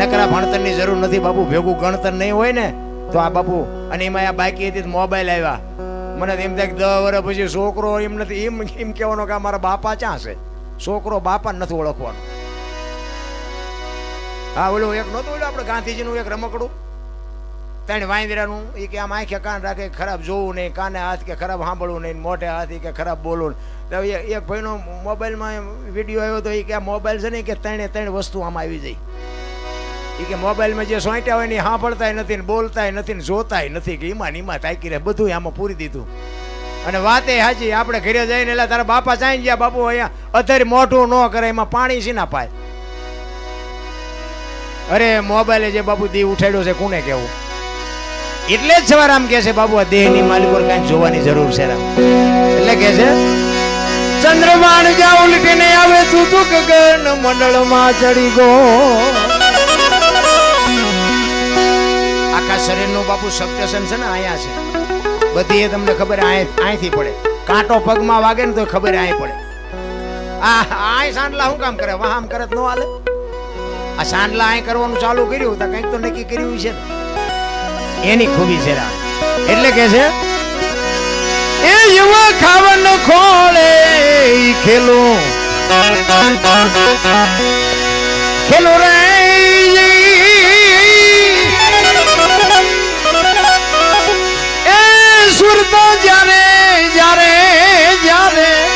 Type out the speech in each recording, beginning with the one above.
નકરા ભણતરની જરૂર નથી, બાપુ. ભેગું ગણતર નહીં હોય ને, તો આ બાપુ, અને એમાં આ બાકી હતી મોબાઈલ આવ્યા. મને એમ થાય દસ વર્ષ પછી છોકરો એમ નથી, એમ એમ કહેવાનો કે મારા બાપા ક્યાં છે? છોકરો બાપા નથી ઓળખવાનો. હા, ઓલું એક નહોતું ઓલું આપણે ગાંધીજીનું એક રમકડું? ત્રણ વાંદરાનું એ કે આમ આંખે કાન રાખે ખરાબ જોવું નહીં, કાને હાથ કે ખરાબ સાંભળવું નહીં, મોઢે હાથ કે ખરાબ બોલવું. તો એક ભાઈનો મોબાઈલમાં વીડિયો આવ્યો તો એ કે મોબાઈલ છે ને કે ત્રણે ત્રણ વસ્તુ આમાં આવી જાય. એ કે મોબાઈલમાં જે સોંટ્યા હોય ને સાંભળતાય નથી ને બોલતાય નથી ને જોતાય નથી કે ઈમાં ને તાકી રહે બધું આમાં પૂરી દીધું. અને વાતે હાજી આપણે ઘરે જઈને એટલે તારા બાપા ચાઈ ગયા, બાપુ અહીંયા અધર મોઢું ન કરે, એમાં પાણી સી ના પાય. અરે, મોબાઈલે જે બાપુ દી ઉઠાડ્યો છે, કોને કેવું? એટલે જ સવારામ કે છે બાબુ આ દેહની માલિક પર કાંઈ જોવાની જરૂર છે એટલે કે છે, ચંદ્રમાન જ્યાં ઉલટીને આવે, તું તું ગગન મંડળમાં ચડી ગો આખા શરીરનું બાપુ સબટેશન છે ને અહીંયા છે. બધી તમને ખબર અહીંથી પડે. કાંટો પગમાં વાગે ને તો ખબર અહીં પડે. આ સાંડલા શું કામ કરે? વાહ, આમ કરે તો હાલે. આ સાંડલા અહીં કરવાનું ચાલુ કર્યું તો કંઈક તો નક્કી કર્યું છે એની ખૂબી છે એટલે કે છે, એ યુવા ખાવન ખોળે ખેલું. ખેલો રે સુરતો જ્યારે જ્યારે જ્યારે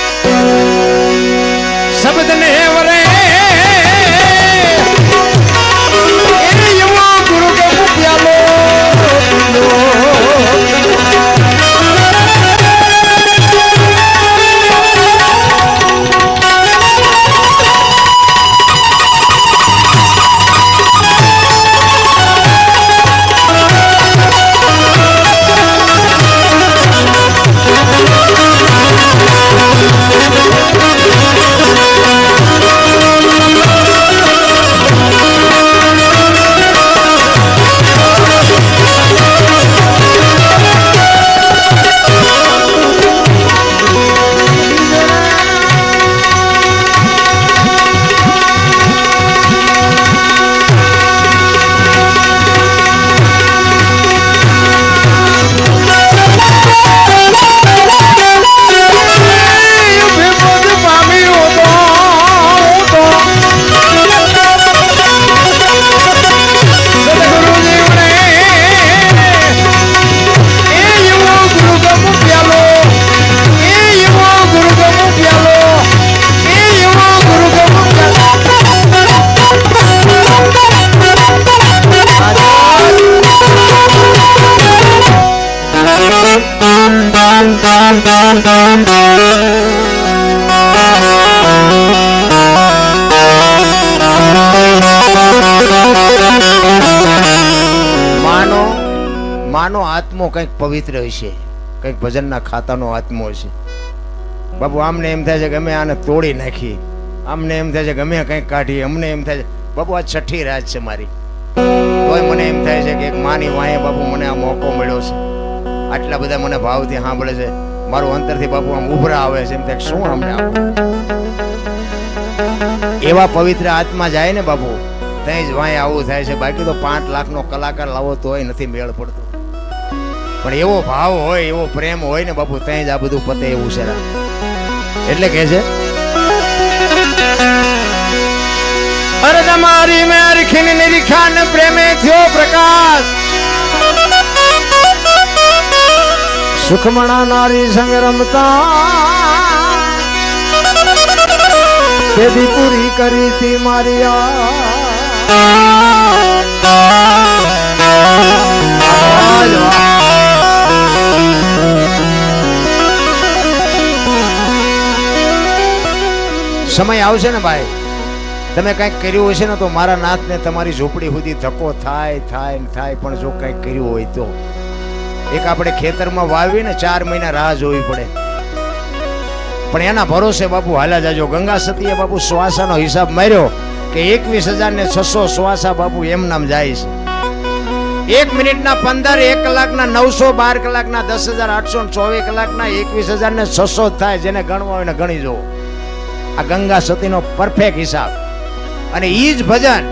આત્મો કંઈક પવિત્ર હશે, કંઈક ભજનના ખાતાનો આત્મો હશે. બાપુ, આમને એમ થાય છે અમે આને તોડી નાખી આમને એમ થાય છે અમે કંઈક કાઢી અમને એમ થાય છે, બાપુ, આ છઠ્ઠી રાત છે મારી. તોય મને એમ થાય છે કે એક માની વાંહે બાપુ મને આ મોકો મળ્યો છે. આટલા બધા મને ભાવથી સાંભળે છે. મારું અંતરથી બાપુ આમ ઉભરા આવે છે. એમ થાય, શું અમને એવા પવિત્ર આત્મા જાય ને બાપુ ત્યાં જ વાંય આવું થાય છે. બાકી તો પાંચ લાખનો કલાકાર લાવો તોય નથી મેળ પડતો. પણ એવો ભાવ હોય, એવો પ્રેમ હોય ને બાપુ ત્યાં જ આ બધું પતે એવું છે એટલે કે છે? અરે તમારી મેર ખીન પ્રેમે થયો પ્રકાશ. સુખમણા નારી સંગ રમતા. તેથી પૂરી કરી તી મારી સમય આવશે ને ભાઈ? તમે કંઈક કર્યું હશે ને તો મારા નાથને તમારી ઝૂંપડી સુધી ધક્કો થાય થાય થાય, પણ જો કંઈક કર્યું હોય તો. એક આપણે ખેતરમાં વાવીને ચાર મહિના રાહ જોવી પડે. પણ એના ભરોસે બાપુ હાલા જાજો. ગંગા સતીએ બાપુ શ્વાસાનો હિસાબ માર્યો કે એકવીસ હજાર ને છસો શ્વાસા બાપુ એમ નામ જાય છે. એક મિનિટના પંદર, એક કલાકના નવસો, બાર કલાકના દસ હજાર આઠસો ચોવીસ કલાકના એકવીસ હજાર ને છસો થાય, જેને ગણવા હોય ગણી જુઓ. આ ગંગા સતીનો પરફેક્ટ હિસાબ. અને ઈ જ ભજન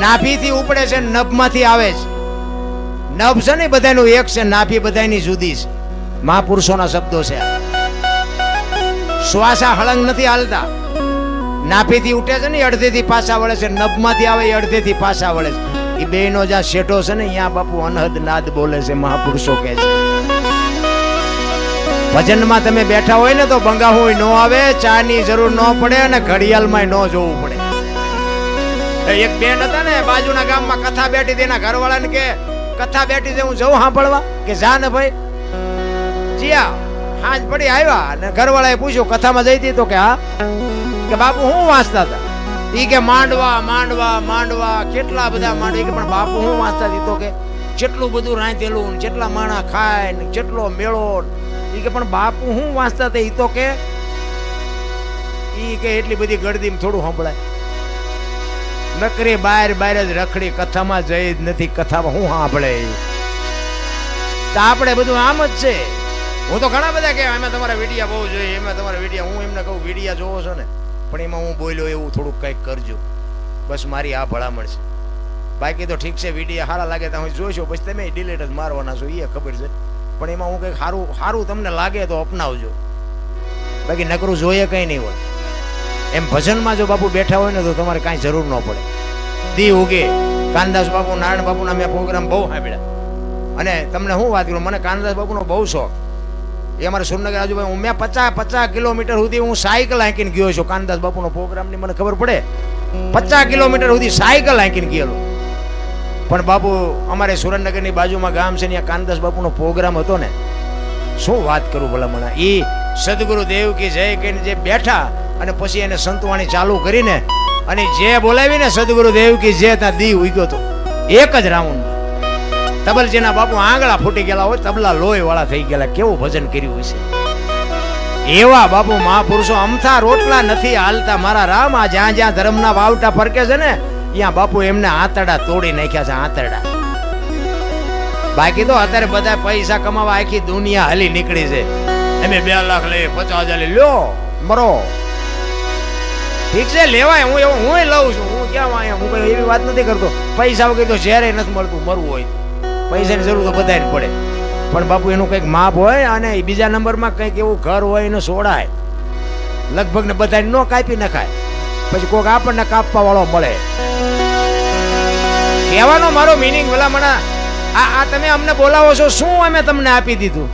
નાભીથી ઉપડે છે, નભમાંથી આવે છે. નભ છે ને બધાનું એક છે, નાભી બધાની જુદી છે. મહાપુરુષોના શબ્દો છે શ્વાસા હળંગ નથી હાલતા. નાભીથી ઉઠે છે ને અડધેથી પાછા વળે છે. નભમાંથી આવે એ અડધેથી પાછા વળે છે. એ બેનો જ્યાં શેઠો છે ને અહીંયા બાપુ અનહદ નાદ બોલે છે, મહાપુરુષો કહે છે. ભજનમાં તમે બેઠા હોય ને તો બંગાહું ન આવે ચા ની જરૂર ન પડે અને ઘડિયાળમાં ન જોવું પડે. એક બેન હતા ને, બાજુના ગામમાં કથા બેઠી તેના ઘરવાળાને કે, કથા બેઠી છે, હું જઉં સાંભળવા? કે, જા ને ભાઈ. જીયા, હાજ પડી આવ્યા અને ઘરવાળાએ પૂછ્યું, કથામાં જઈ હતી તો કે હા? કે, બાપુ, હું વાંચતા હતા? ઈ કે, માંડવા માંડવા માંડવા, કેટલા બધા માંડવા. કે, પણ બાપુ, હું વાંચતા હતી તો કે, જેટલું બધું રાંધેલું ને જેટલા માણા ખાય ને જેટલો મેળો કે પણ બાપુ હું વાંચતા તે તો કે, ઈ કે એટલી બધી ગળદીમાં થોડું સંભળાય. નકરી બાર બાર જ રખડી કથામાં જઈ જ નથી, કથામાં હું સાંભળે આપણે બધું આમ જ છે. હું તો ઘણા બધા કે એમાં તમારા વિડિયા બહુ જોઈએ, એમાં તમારા વિડીયા, હું એમને કહું, વિડિયા જોવો છો ને, પણ એમાં હું બોલ્યો એવું થોડુંક કંઈક કરજો. બસ મારી આ ભલામણ છે. બાકી તો ઠીક છે, વિડીયા સારા લાગે તો હું જોઈશું પછી તમે ડિલેટ જ મારવાના છો એ ખબર છે. પણ એમાં હું કંઈક સારું સારું તમને લાગે તો અપનાવજો. બાકી નકરું જોઈએ કંઈ નહીં હોય. એમ ભજનમાં જો બાપુ બેઠા હોય ને તો તમારે કાંઈ જરૂર ન પડે. દી ઉગે, કાનદાસ બાપુ, નારાયણ બાપુના મેં પ્રોગ્રામ બહુ સાંભળ્યા. અને તમને હું વાત કરું, મને કાનદાસ બાપુનો બહુ શોખ. એ અમારે સુરનગર આજુબાજુ, હું મેં પચાસ પચાસ કિલોમીટર સુધી હું સાયકલ હાંકીને ગયો છું કાનદાસ બાપુનો પ્રોગ્રામની મને ખબર પડે? પચાસ કિલોમીટર સુધી સાયકલ હાંકીને ગયેલો. પણ બાપુ, અમારે સુરેન્દ્રનગરની બાજુમાં ગામ છે ત્યાં કાનદાસ બાપુનો પ્રોગ્રામ હતો ને. શું વાત કરું ભલા મને એ સદગુરુ દેવ કી જય કહીને જે બેઠા અને પછી એને સંતવાણી ચાલુ કરીને અને જે બોલાવીને સદગુરુ દેવ કી જે ત્યાં દી ઉગ્યો તો. એક જ રાઉન્ડ તબલજીના બાપુ આંગળા ફૂટી ગયેલા હોય, તબલા લોહી વાળા થઈ ગયેલા. કેવું ભજન કર્યું હશે એવા બાપુ મહાપુરુષો અમથા રોટલા નથી હાલતા. મારા રામ આ જ્યાં જ્યાં ધર્મના વાવટા ફરકે છે ને ત્યાં બાપુ એમને આંતરડા તોડી નાખ્યા છે આંતરડા. બાકી તો અત્યારે બધા પૈસા કમાવા આખી દુનિયા હલી નીકળી છે. એમે બે લાખ લે પચાસ હજાર લ્યો મરો. ઠીક છે લેવાય હું એવું હું લઉં છું. હું ક્યાં અહીંયા હું કઈ એવી વાત નથી કરતો. પૈસા વગર તો શહેરે નથી મળતું મરવું હોય પૈસાની જરૂર તો બધાને પડે. પણ બાપુ એનું કંઈક માપ હોય અને બીજા નંબરમાં કંઈક એવું ઘર હોય એને સોડાય. લગભગ ને બધાને ન કાપી નખાય. પછી કોઈક આપણને કાપવા વાળો મળે. કહેવાનો મારો મિનિંગ ભલા મને આ આ તમે અમને બોલાવો છો, શું અમે તમને આપી દીધું?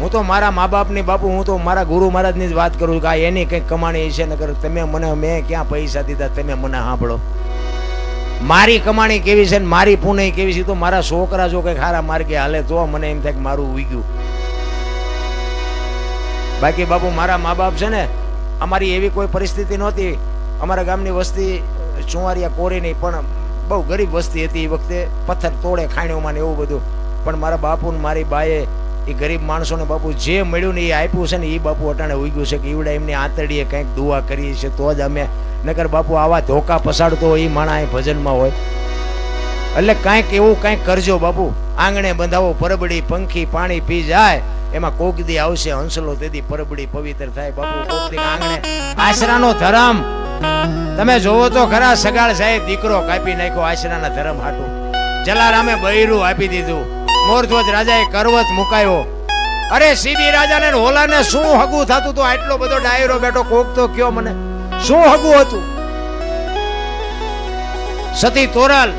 હું તો મારા મા બાપની બાપુ, હું તો મારા ગુરુ મહારાજની જ વાત કરું કે આ એની કંઈક કમાણી છે નકર તમે મને મેં ક્યાં પૈસા દીધા, તમે મને સાંભળો. મારી કમાણી કેવી છે ને મારી પુણે કેવી છે તો મારા છોકરા જો કંઈક સારા માર્ગે હાલે, તો મને એમ થાય કે મારું ઉગ્યું બાકી બાપુ મારા મા બાપ છે ને, અમારી એવી કોઈ પરિસ્થિતિ નહોતી. અમારા ગામની વસ્તી ચુંવારિયા કોરી નહીં, પણ બહુ ગરીબ વસ્તી હતી એ વખતે. પથ્થર તોડે ખાણીઓમાં ને એવું બધું. પણ મારા બાપુ ને મારી બાએ એ ગરીબ માણસોને બાપુ જે મળ્યું ને એ આપ્યું છે ને એ બાપુ અટાણે ઉગ્યું છે કે ઈવડા એમની આંતરડીએ કંઈક દુઆ કરીએ છે તો જ અમે નગર બાપુ આવા ધોકા પસાડતો હોય એ માણા એ ભજનમાં હોય. એટલે કાંઈક એવું કાંઈક કરજો બાપુ. આંગણે બંધાવો, પરબડી, પંખી, પાણી પી જાય. એમાં કોક દી આવશે હંસલો, તેથી પરબડી પવિત્ર થાય. બાપુ કોક દી આંગણે. આશરાનો ધરમ. તમે જોવો તો ખરા સગાળ સાહેબ દીકરો કાપી નાખ્યો આશરાના ધરમ હાટું. જલારામે બૈરું આપી દીધું. મોરધ્વજ રાજાએ કરવત મુકાયો. અરે સીબી રાજાને હોલાને શું હગું થતું તો? આટલો બધો ડાયરો બેઠો, કોક કયો મને? શું હગું હતું? સતી તોરલ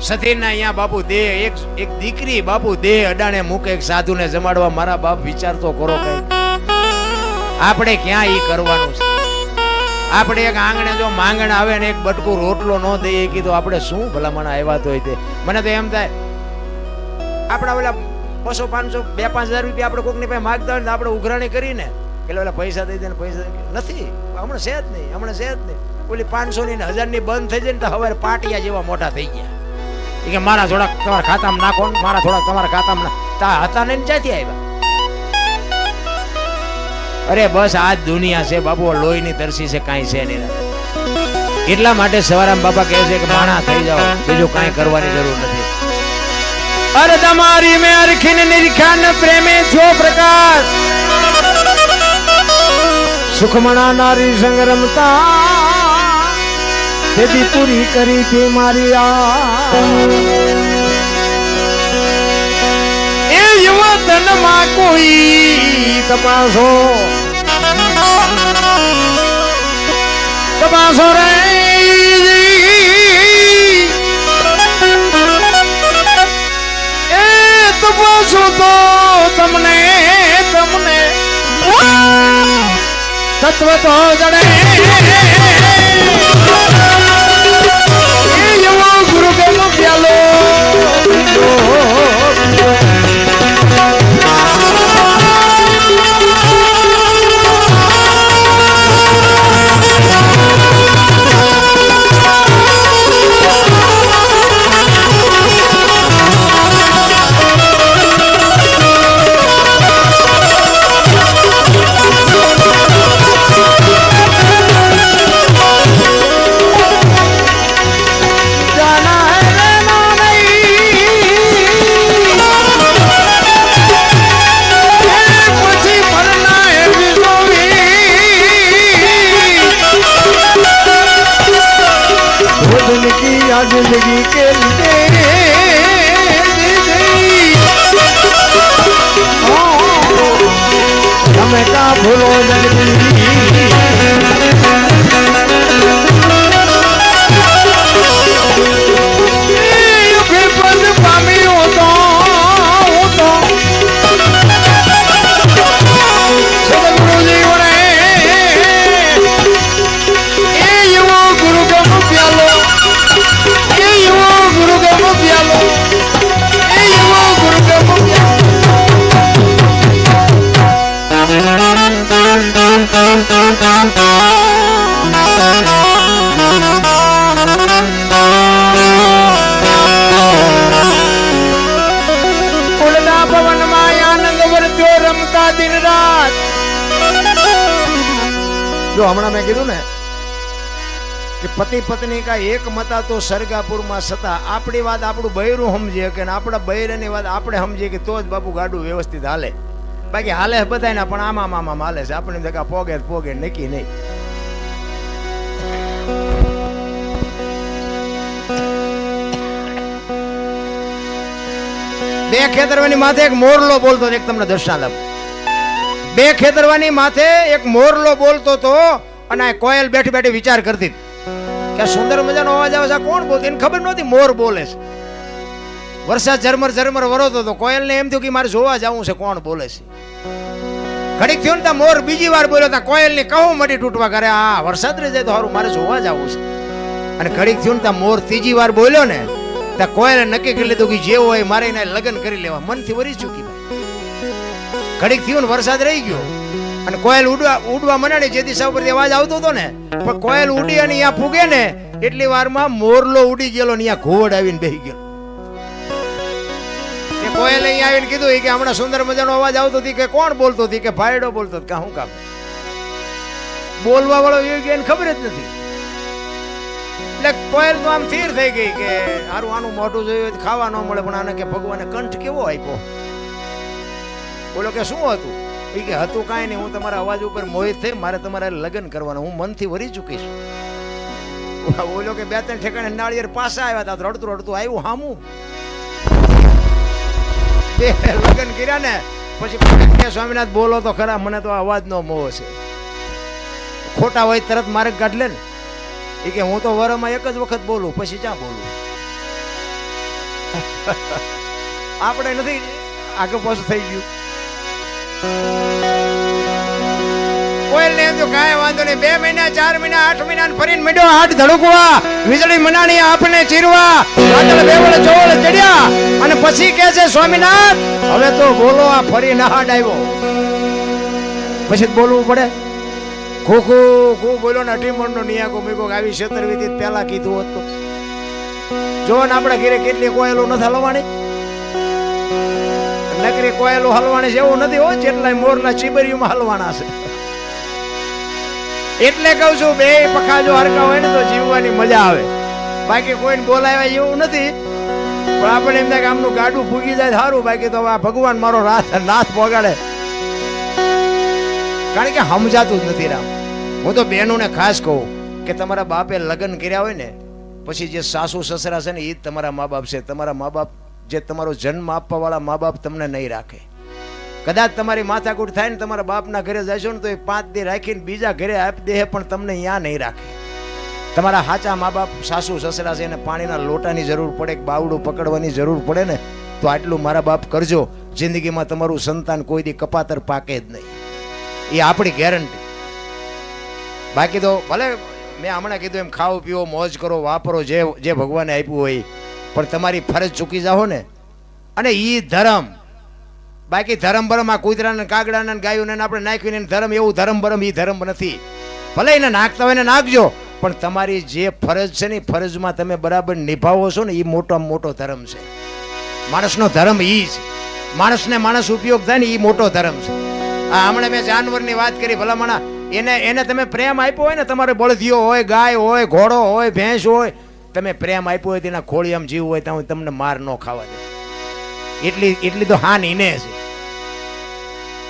સતીના અહીંયા બાપુ દેહ, એક એક દીકરી બાપુ દેહ અડાણે મૂકે એક સાધુને જમાડવા મારા બાપ વિચાર તો કરો કઈ આપણે ક્યાં ઈ કરવાનું છે? આપણે એક આંગણે જો માંગણ આવે ને એક બટકું રોટલો ન દઈએ કીધું, આપણે શું ભલામણ આવ્યા તો હોય તે. મને તો એમ થાય, આપણા ઓલા બસો પાંચસો, બે પાંચ હજાર રૂપિયા આપણે કોકની પાસે માગતા હોય ને આપણે ઉઘરાણી કરીને એટલે ઓલા પૈસા દઈ દે ને પૈસા નથી, હમણાં છે જ નહીં, હમણાં છે જ નહીં. ઓલી પાંચસો ની હજારની બંધ થઈ જાય ને તો હવે પાટિયા જેવા મોટા થઈ ગયા. કે મારા થોડાક તમારા ખાતામાં નાખો મારા થોડાક તમારા ખાતામાં તા હતા ને ક્યાંથી આવ્યા. અરે બસ, આ જ દુનિયા છે બાબુ લોહીની તરસી છે, કાંઈ છે નહીં. એટલા માટે સવારામ બાપા કહે છે કે માણા થઈ જાઓ, બીજું કાંઈ કરવાની જરૂર નથી. અરે તમારી મેં અરખીને નિરખાન પ્રેમે છો, પ્રકાશ. સુખમણા નારી સંગ રમતા. તેથી પૂરી કરી તે મારી આ. એ યુવતનમાં કોઈ તપાસો. તપાસો રે એ તપાસો તો તમને તમને તત્વ તો જડે જો હમણાં મેં કીધું ને કે પતિ પત્ની કા એક મતા તો સરગાપુરમાં સતા. આપણી વાત આપણું બૈરું સમજીએ કે આપણા બૈરની વાત આપણે સમજીએ કે તો જ બાપુ ગાડું વ્યવસ્થિત હાલે. બાકી હાલે બધાયના, પણ આમાં આમાં હાલે છે. આપણે જગા પોગે પોગે નક્કી નહીં. બે ખેતરવાની માથે એક મોરલો બોલતો એક તમને દર્શન આપું. બે ખેતરવાની માથે એક મોરલો બોલતો તો અને આ કોયલ બેઠી બેઠી વિચાર કરતી કે સુંદર મજાનો અવાજ આવે છે. કોણ બોલતી? એને ખબર નહોતી, મોર બોલે છે. વરસાદ ઝરમર ઝરમર વરોતો તો કોયલને એમ થયું કે મારે જોવા જવું છે કોણ બોલે છે. ઘડીક થયું ને મોર બીજી વાર બોલ્યો ત્યાં કોયલની કહું મટી તૂટવા કરે આ વરસાદ રહી જાય તો સારું મારે જોવા જવું છે. અને ઘડીક થયું ને ત્યાં મોર ત્રીજી વાર બોલ્યો ને ત્યાં કોયલે નક્કી કરી લીધું કે જે હોય મારે એને લગ્ન કરી લેવા. મનથી વરી ચૂકી ભાઈ ઘડીક થયું વરસાદ રહી ગયો. અને કોયલ ઉડવા ઉડવા મનાડી, જે દિશા ઉપરથી અવાજ આવતો હતો ને, પણ કોયલ ઉડી અને અહીંયા ફૂગે ને, એટલી વારમાં મોરલો ઉડી ગયેલો ને અહીંયા ઘોડ આવીને બેસી ગયો. કોયલ અહીંયા આવીને કીધું કે હમણાં સુંદર મજાનો અવાજ આવતો હતી કે કોણ બોલતો હતી? કે ભાઈડો બોલતો કે હું કામ? બોલવા વાળો એ કે ખબર જ નથી. એટલે કોયલ તો આમ સ્થિર થઈ ગઈ કે હારું, આનું મોઢું જોયું ખાવા ન મળે, પણ આને કે ભગવાને કંઠ કેવો આપ્યો? બોલો કે શું હતું? એ કે હતું કાંઈ નહીં, હું તમારા અવાજ ઉપર મોહિત થઈ મારે તમારા લગ્ન કરવાનું, હું મનથી વરી ચૂકીશ. બોલો કે બે ત્રણ ઠેકાણે નાળિયેર પાસા આવ્યા હતા રડતું રડતું આવ્યું હામું. બે લગ્ન કર્યા ને, પછી સ્વામિનાથ બોલો તો ખરા, મને તો અવાજનો મોહ છે. ખોટા હોય તરત મારે કાઢ લે ને. એ કે હું તો વરમાં એક જ વખત બોલું, પછી ક્યાં બોલું? આપણે નથી, આગળ પાછું થઈ ગયું. કોઈલ ને એમ તો કાંઈ વાંધો નહીં. બે મહિના, ચાર મહિના, આઠ મહિના ફરીને મીડો હાથ ધડકવા, વીજળી મનાણી આપણે ચીરવા વાદળ બેવળ ચોળ ચડ્યા અને પછી કે છે, સ્વામિનાથ, હવે તો બોલો, આ ફરી નહાડ આવ્યો. પછી બોલવું પડે. ખોખો ખો બોલો ને અઢીમણ નો નિયાકો મીકો આવી ક્ષેત્ર વિધિ પેલા કીધું હોત. જો ને આપણે ઘરે કેટલી કોયલો નથી હલવાની નકરી કોયલું હલવાણી જેવું નથી હો જેટલા મોરના ચીબરીઓમાં હલવાના છે. એટલે કહું છું, બે પખા જો હરકા હોય ને તો જીવવાની મજા આવે. બાકી કોઈને બોલાવ્યા એવું નથી, પણ આપણે એમ થાય ગાડું ફૂગી જાય સારું, બાકી તો આ ભગવાન મારો રાત નાથ પોગાડે કારણ કે સમજાતું જ નથી રામ. હું તો બહેનોને ખાસ કહું કે તમારા બાપે લગ્ન કર્યા હોય ને, પછી જે સાસુ સસરા છે ને એ જ તમારા મા બાપ છે. તમારા મા બાપ જે તમારો જન્મ આપવા વાળા મા બાપ તમને નહીં રાખે. કદાચ તમારી માથાકૂટ થાય ને તમારા બાપના ઘરે જશો ને તો એ પાંચ દે રાખીને બીજા ઘરે આપી દે પણ તમને ત્યાં નહીં રાખે. તમારા સાચા મા બાપ સાસુ સસરા છે એને પાણીના લોટાની જરૂર પડે કે બાવડું પકડવાની જરૂર પડે ને, તો આટલું મારા બાપ કરજો. જિંદગીમાં તમારું સંતાન કોઈ દી કપાતર પાકે જ નહીં. એ આપણી ગેરંટી બાકી તો ભલે મેં હમણાં કીધું એમ ખાઓ પીવો મોજ કરો, વાપરો, જે જે ભગવાને આપ્યું હોય પણ તમારી ફરજ ચૂકી જાઓ ને. અને એ ધર્મ. બાકી ધર્મ ભરમ આ કૂતરાને, કાગડાને, ગાયોને આપણે નાખ્યું ધર્મ, એવું ધર્મ ભરમ એ ધર્મ નથી. ભલે એને નાખતા હોય ને નાખજો, પણ તમારી જે ફરજ છે ને ફરજમાં તમે બરાબર નિભાવો છો ને એ મોટો મોટો ધર્મ છે. માણસનો ધર્મ એ છે. માણસને માણસ ઉપયોગ થાય ને એ મોટો ધર્મ છે. આ હમણાં મેં જાનવરની વાત કરી, ભલામણા, એને એને તમે પ્રેમ આપ્યો હોય ને, તમારે બળદિયો હોય, ગાય હોય, ઘોડો હોય, ભેંસ હોય તમે પ્રેમ આપ્યો હોય તેના ખોળી આમ જીવ હોય ત્યાં તમને માર ન ખાવા દે એટલી એટલી તો હાનિ ને છે.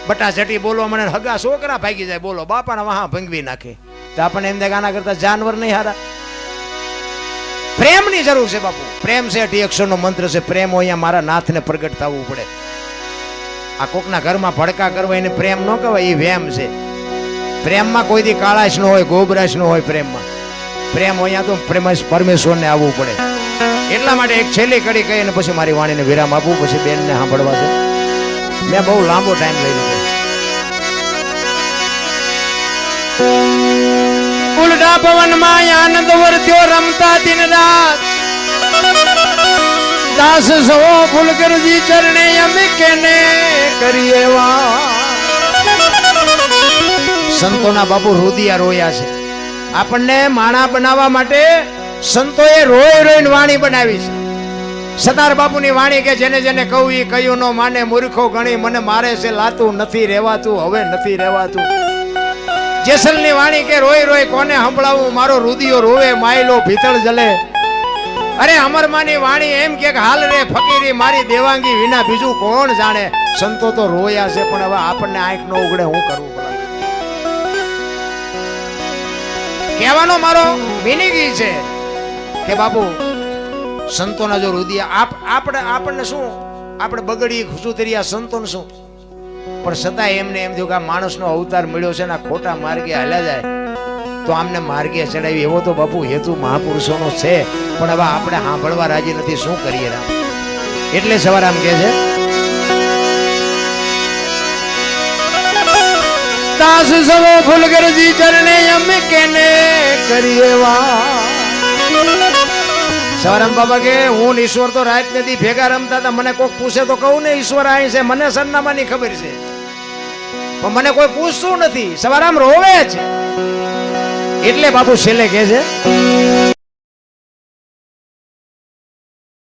બટાચટી બોલો, મને હગા છોકરા ભાગી જાય, બોલો, બાપાના વહા ભંગવી નાખે. તો આપણને એમ થાય કરતા જાનવર નહીં હારા. પ્રેમની જરૂર છે બાપુ. પ્રેમ છે અઢી અક્ષરનો મંત્ર છે, પ્રેમ હોય મારા નાથને પ્રગટ થવું પડે. આ કોકના ઘરમાં ભડકા કરવા એને પ્રેમ ન કહેવાય, એ વેમ છે. પ્રેમમાં કોઈ દી કાળાશ ન હોય, ગોબરાશ ન હોય પ્રેમમાં. પ્રેમ અહીંયા તો પ્રેમ પરમેશ્વરને આવવું પડે. એટલા માટે એક છેલ્લી કડી કહી અને પછી મારી વાણીને વિરામ આપું, પછી બેનને સાંભળવા છે મેં બહુ લાંબો ટાઈમ લઈ લીધો. ઉલટા પવનમાં આનંદ વર્ત્યો રમતા દિન રાત. દાસ સો ફુલકરજી ચરણે અમે કેને કરીએ વા સંતોના બાપુ રુદિયા રોયા છે. આપણને માણા બનાવવા માટે સંતોએ રોય રોઈને વાણી બનાવી છે. સતાર બાપુની વાણી કે જેને જેને કહું એ કહ્યું નો માને મૂર્ખો ગણી, મને મારે છે લાતું નથી રહેવાતું હવે નથી રહેવાતું જેસલની વાણી કે રોય રોય કોને સંભળાવું? મારો રુદિયો રોવે, માયલો ભીતળ જલે. અરે અમરમાની વાણી એમ કે હાલ રે ફકીરી, મારી દેવાંગી વિના બીજું કોણ જાણે? સંતો તો રોયા છે, પણ હવે આપણને આંખ ન ઉગડે, હું કરવું કહેવાનો મારો મિનિંગ ઈ છે કે બાપુ, સંતોના જો રુદિયા આપ, આપણે, આપણને શું? આપણે બગડી સુતરિયા સંતોને શું? પણ છતાંય એમને એમ થયું કે આ માણસનો અવતાર મળ્યો છે ને ખોટા માર્ગે હાલ્યા જાય, તો આમને માર્ગે ચડાવી. એવો તો બાપુ હેતુ મહાપુરુષોનો છે. પણ હવે આપણે સાંભળવા રાજી નથી. શું કરીએ એટલે સવાર આમ કે છે દાસ સવો ફુલગરજી ચરણે અમે કેને કરીએ સવારામ બાબા કે, હું ઈશ્વર તો રાત નથી ભેગા રમતા હતા. મને કોઈક પૂછે તો કહું ને, ઈશ્વર અહીં છે. મને સરનામાની ખબર છે. પણ મને કોઈ પૂછતું નથી. સવારામ રોવે છે એટલે બાપુ છેલ્લે કહે છે